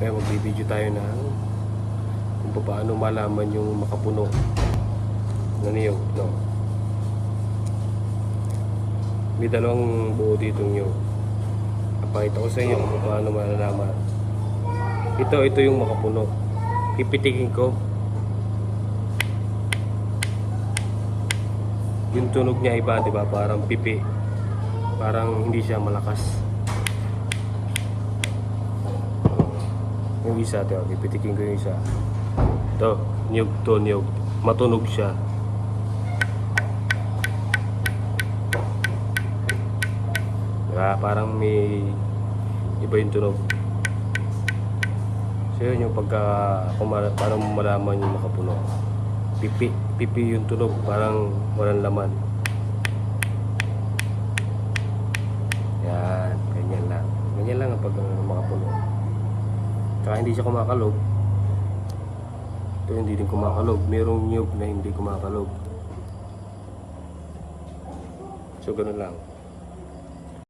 Kaya magbibideo tayo na kung paano malaman yung makapuno na niyog, no? May dalawang buo dito niyog. Papakita ko sa inyo kung paano malalaman. Ito, ito yung makapuno. Pipitikin ko. Yung tunog niya iba, di ba? Parang pipi. Parang hindi siya malakas. Yung isa, ito, pipitikin ko yung isa. Ito, niyog to, niyog. Matunog siya. Diba? Parang may iba yung tunog. So yun yung pagka, mo malaman yung makapuno. Pipi, pipi yung tunog, parang walang laman. Yan, ganyan lang. Ganyan lang ang pag makapuno. Tsaka hindi siya kumakalog. Ito hindi din kumakalog. Merong niyog na hindi kumakalog. So, ganun lang.